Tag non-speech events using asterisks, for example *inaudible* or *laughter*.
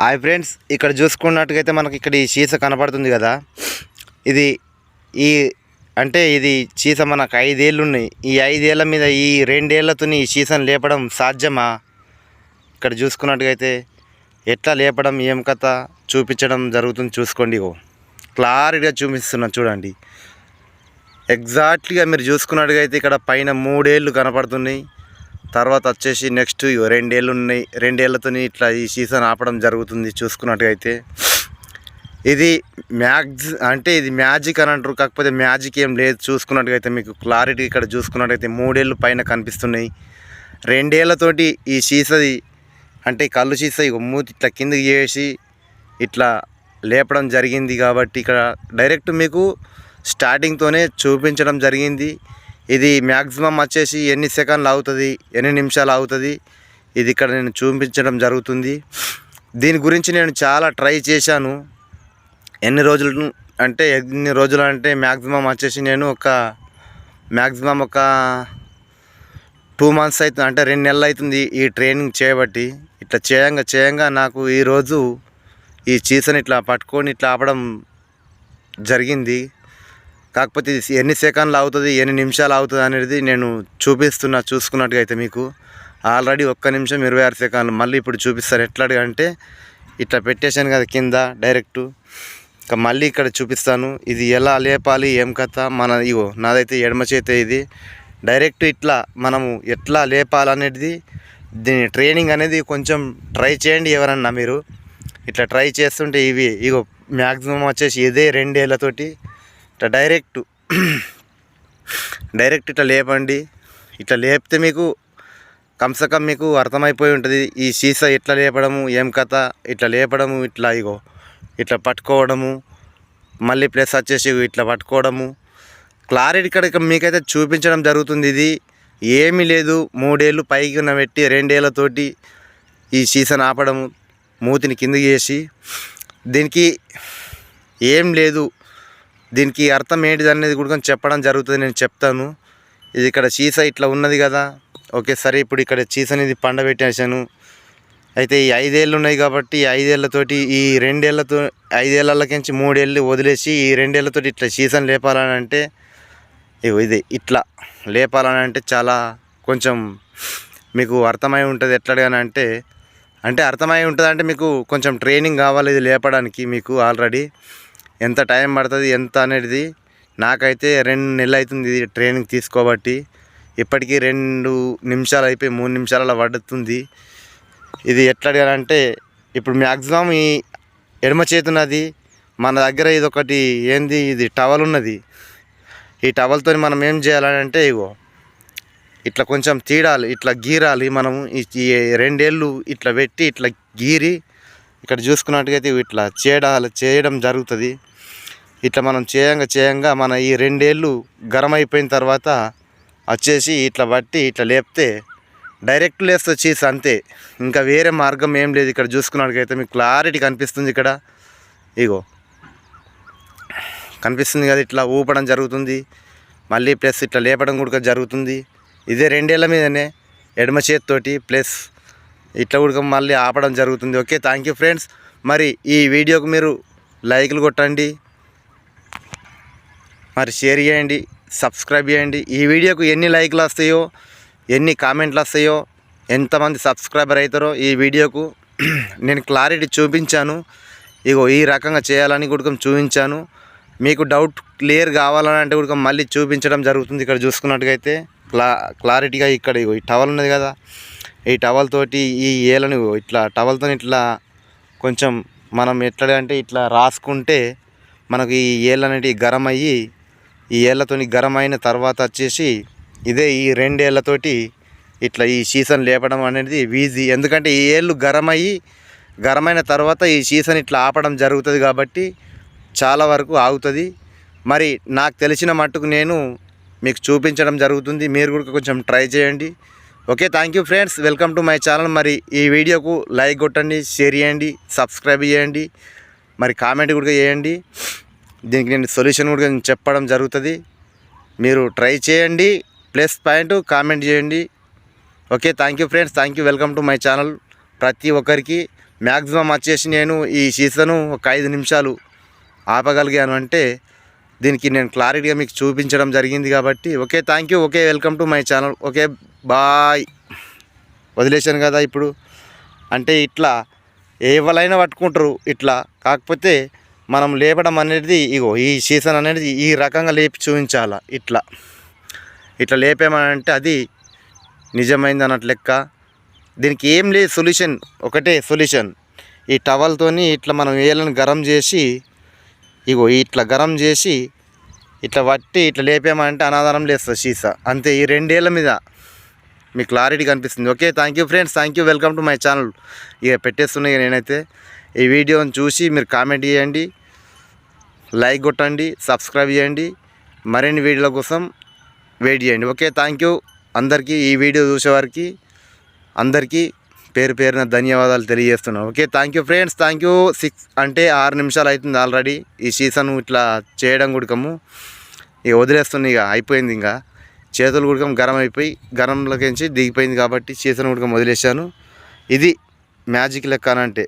Hi friends ఇక్కడ చూసుకున్నట్టుగైతే మనకి ఇక్కడ ఈ సీస కనపడుతుంది కదా. ఇది ఈ అంటే ఇది సీస మనకు ఐదేళ్ళు ఉన్నాయి ఈ ఐదేళ్ళ మీద ఈ రెండేళ్ళతో ఈ సీసను లేపడం సాధ్యమా? ఇక్కడ చూసుకున్నట్టుగైతే ఎట్లా లేపడం ఏం కథ చూపించడం జరుగుతుంది చూసుకోండి ఓ క్లారిటీగా చూపిస్తున్నా చూడండి. ఎగ్జాక్ట్లీగా మీరు చూసుకున్నట్టుగా అయితే ఇక్కడ పైన మూడేళ్ళు కనపడుతున్నాయి. తర్వాత వచ్చేసి నెక్స్ట్ ఇగో రెండేళ్ళు ఉన్నాయి. రెండేళ్ళతో ఇట్లా ఈ సీజన్ ఆపడం జరుగుతుంది చూసుకున్నట్టుగా అయితే. ఇది మ్యాగ్జ్ అంటే ఇది మ్యాజిక్ అని అంటారు. కాకపోతే మ్యాజిక్ ఏం లేదు. చూసుకున్నట్టుగా అయితే మీకు క్లారిటీ ఇక్కడ చూసుకున్నట్టయితే మూడేళ్ళు పైన కనిపిస్తున్నాయి. రెండేళ్ళతోటి ఈ సీసది అంటే కళ్ళు సీస ఇగో మూతి ఇట్లా కిందకి చేసి ఇట్లా లేపడం జరిగింది కాబట్టి ఇక్కడ డైరెక్ట్ మీకు స్టార్టింగ్తోనే చూపించడం జరిగింది. ఇది మ్యాక్సిమం వచ్చేసి ఎన్ని సెకండ్లు అవుతుంది ఎన్ని నిమిషాలు అవుతుంది ఇది ఇక్కడ నేను చూపించడం జరుగుతుంది. దీని గురించి నేను చాలా ట్రై చేశాను. ఎన్ని రోజులు అంటే ఎన్ని రోజులు అంటే మ్యాక్సిమం వచ్చేసి నేను ఒక మ్యాక్సిమం ఒక టూ మంత్స్ అవుతుంది అంటే రెండు నెలలు అవుతుంది ఈ ట్రైనింగ్ చేయబట్టి ఇట్లా చేయంగా చేయంగా నాకు ఈరోజు ఈ చీసని ఇట్లా పట్టుకొని ఇట్లా ఆపడం జరిగింది. కాకపోతే ఎన్ని సెకండ్లు అవుతుంది ఎన్ని నిమిషాలు అవుతుంది అనేది నేను చూపిస్తున్నా చూసుకున్నట్టుగా అయితే మీకు. ఆల్రెడీ ఒక్క నిమిషం ఇరవై ఆరు సెకండ్లు. మళ్ళీ ఇప్పుడు చూపిస్తారు. ఎట్లాగా అంటే ఇట్లా పెట్టేశాను కదా కింద డైరెక్ట్ ఇంకా మళ్ళీ ఇక్కడ చూపిస్తాను. ఇది ఎలా లేపాలి ఏం కథ? మన ఇగో నాదైతే ఎడమ చేతే ఇది. డైరెక్ట్ ఇట్లా మనము ఎట్లా లేపాలనేది దీని ట్రైనింగ్ అనేది కొంచెం ట్రై చేయండి ఎవరన్నా మీరు. ఇట్లా ట్రై చేస్తుంటే ఇవి ఇగో మ్యాక్సిమం వచ్చేసి ఇదే రెండేళ్ళతోటి ఇట్లా డైరెక్ట్ డైరెక్ట్ ఇట్లా లేపండి. ఇట్లా లేపితే మీకు కమ్సకం మీకు అర్థమైపోయి ఉంటుంది. ఈ సీసా ఎట్లా లేపడము ఏం కథ ఇట్లా లేపడము ఇట్లా ఇగో ఇట్లా పట్టుకోవడము మళ్ళీ ప్లస్ వచ్చేసి ఇట్లా పట్టుకోవడము. క్లారిటీ ఇక్కడ మీకైతే చూపించడం జరుగుతుంది ఇది. ఏమీ లేదు. మూడేళ్ళు పైకి ఉన్న పెట్టి రెండేళ్ళతోటి ఈ సీసన్ ఆపడము మూతిని కిందకి చేసి దీనికి ఏం లేదు. దీనికి అర్థం ఏంటిది అనేది కూడా కొంచెం చెప్పడం జరుగుతుంది నేను చెప్తాను. ఇది ఇక్కడ సీసా ఇట్లా ఉన్నది కదా. ఓకే సరే ఇప్పుడు ఇక్కడ చీస అనేది పండబెట్టేసాను అయితే ఈ ఐదేళ్ళు ఉన్నాయి కాబట్టి ఈ ఐదేళ్ళతోటి ఈ రెండేళ్ళతో ఐదేళ్ళకించి మూడేళ్ళు వదిలేసి ఈ రెండేళ్ళతోటి ఇట్లా సీజన్ లేపాలని అంటే ఇది ఇట్లా లేపాలని అంటే చాలా కొంచెం మీకు అర్థమై ఉంటుంది. ఎట్లాగని అంటే అంటే అర్థమై ఉంటుంది అంటే మీకు కొంచెం ట్రైనింగ్ కావాలి ఇది లేపడానికి మీకు ఆల్రెడీ. ఎంత టైం పడుతుంది ఎంత అనేది నాకైతే రెండు నెలలు అవుతుంది ఇది ట్రైనింగ్ తీసుకోబట్టి. ఇప్పటికీ రెండు నిమిషాలు అయిపోయి మూడు నిమిషాలలో పడుతుంది. ఇది ఎట్లా అంటే ఇప్పుడు మ్యాక్సిమం ఈ ఎడమ చేతున్నది మన దగ్గర ఇది ఒకటి ఏంది ఇది టవల్ ఉన్నది. ఈ టవల్తో మనం ఏం చేయాలని అంటే ఇగో ఇట్లా కొంచెం తీడాలి ఇట్లా గీరాలి మనము. ఈ రెండేళ్ళు ఇట్లా పెట్టి ఇట్లా గీరి ఇక్కడ చూసుకున్నట్టుగైతే ఇట్లా చేయడాలి చేయడం జరుగుతుంది. ఇట్లా మనం చేయంగా చేయంగా మన ఈ రెండేళ్ళు గరం అయిపోయిన తర్వాత వచ్చేసి ఇట్లా బట్టి ఇట్లా లేపితే డైరెక్ట్ లేస్తే వచ్చేసి అంతే. ఇంకా వేరే మార్గం ఏం లేదు ఇక్కడ చూసుకున్నట్టుగైతే మీకు క్లారిటీ కనిపిస్తుంది ఇక్కడ. ఇగో. కనిపిస్తుంది కదా ఇట్లా ఊపడం జరుగుతుంది. మళ్ళీ ప్లస్ ఇట్లా లేపడం కూడా జరుగుతుంది. ఇదే రెండేళ్ళ మీదనే ఎడమ చేతితోటి ప్లస్ ఇట్లా కూడా మళ్ళీ ఆపడం జరుగుతుంది. Okay thank you friends. మరి ఈ వీడియోకు మీరు లైక్లు కొట్టండి. మరి షేర్ చేయండి సబ్స్క్రైబ్ చేయండి. ఈ వీడియోకు ఎన్ని లైక్లు వస్తాయో ఎన్ని కామెంట్లు వస్తాయో ఎంతమంది సబ్స్క్రైబర్ అవుతారో ఈ వీడియోకు *clears throat* నేను క్లారిటీ చూపించాను. ఇగో ఈ రకంగా చేయాలని కూడా చూపించాను. మీకు డౌట్ క్లియర్ కావాలని అంటే కూడా మళ్ళీ చూపించడం జరుగుతుంది ఇక్కడ చూసుకున్నట్టుగైతే. క్లా క్లారిటీగా ఇక్కడ ఇగో ఈ టవల్ ఉన్నది కదా. ఈ టవల్ తోటి ఈ ఏలను ఇట్లా టవల్తో ఇట్లా కొంచెం మనం ఎట్లా అంటే ఇట్లా రాసుకుంటే మనకు ఈ ఏళ్ళు అనేటివి గరం అయ్యి ఈ ఏళ్ళతోని గరం అయిన తర్వాత వచ్చేసి ఇదే ఈ రెండేళ్ళతోటి ఇట్లా ఈ సీజన్ లేపడం అనేది వీజీ. ఎందుకంటే ఈ ఏళ్ళు గరం అయ్యి గరమైన తర్వాత ఈ సీజన్ ఇట్లా ఆపడం జరుగుతుంది కాబట్టి చాలా వరకు ఆగుతుంది. మరి నాకు తెలిసిన మట్టుకు నేను మీకు చూపించడం జరుగుతుంది. మీరు కూడా కొంచెం ట్రై చేయండి. Okay thank you friends. Welcome to my channel. మరి ఈ వీడియోకు లైక్ కొట్టండి షేర్ చేయండి సబ్స్క్రైబ్ చేయండి మరి కామెంట్ కూడా చేయండి. దీనికి నేను సొల్యూషన్ కూడా నేను చెప్పడం జరుగుతుంది. మీరు ట్రై చేయండి ప్లస్ పాయింట్ కామెంట్ చేయండి. Okay thank you friends thank you welcome to my channel. ప్రతి ఒక్కరికి మ్యాక్సిమం వచ్చేసి నేను ఈ సీసను ఒక ఐదు నిమిషాలు ఆపగలిగాను అంటే దీనికి నేను క్లారిటీగా మీకు చూపించడం జరిగింది కాబట్టి okay thank you okay welcome to my channel. Okay bye. వదిలేశాను కదా ఇప్పుడు. అంటే ఇట్లా ఎవరైనా పట్టుకుంటారు ఇట్లా. కాకపోతే మనం లేపడం అనేది ఇగో ఈ సీజన్ అనేది ఈ రకంగా లేపి చూపించాల ఇట్లా. ఇట్లా లేపేమనంటే అది నిజమైంది అన్నట్టు లెక్క. దీనికి ఏం లేదు సొల్యూషన్ ఒకటే సొల్యూషన్. ఈ టవల్తోని ఇట్లా మనం వేళ్ళని గరం చేసి ఇగో ఇట్లా గరం చేసి ఇట్లా పట్టి ఇట్లా లేపేమంటే అనాధారం లేస్తుంది సీసా. అంతే ఈ రెండేళ్ళ మీద మీకు క్లారిటీ కనిపిస్తుంది. Okay thank you friends thank you welcome to my channel. ఇక పెట్టేస్తున్నాయి నేనైతే. ఈ వీడియోని చూసి మీరు కామెంట్ చేయండి లైక్ కొట్టండి సబ్స్క్రైబ్ చేయండి. మరిన్ని వీడియోల కోసం వెయిట్ చేయండి. Okay thank you. అందరికీ ఈ వీడియో చూసేవారికి అందరికీ పేరు పేరున ధన్యవాదాలు తెలియజేస్తున్నాను. Okay thank you friends. Thank you. Six అంటే ఆరు నిమిషాలు అవుతుంది ఆల్రెడీ. ఈ సీజన్ ఇట్లా చేయడం కుడకము ఇక వదిలేస్తుంది ఇక అయిపోయింది ఇంకా. చేతులు గుడకం గరం అయిపోయి గరంలోకించి దిగిపోయింది కాబట్టి సీజన్ గుడకం వదిలేశాను. ఇది మ్యాజిక్ లెక్క అంటే.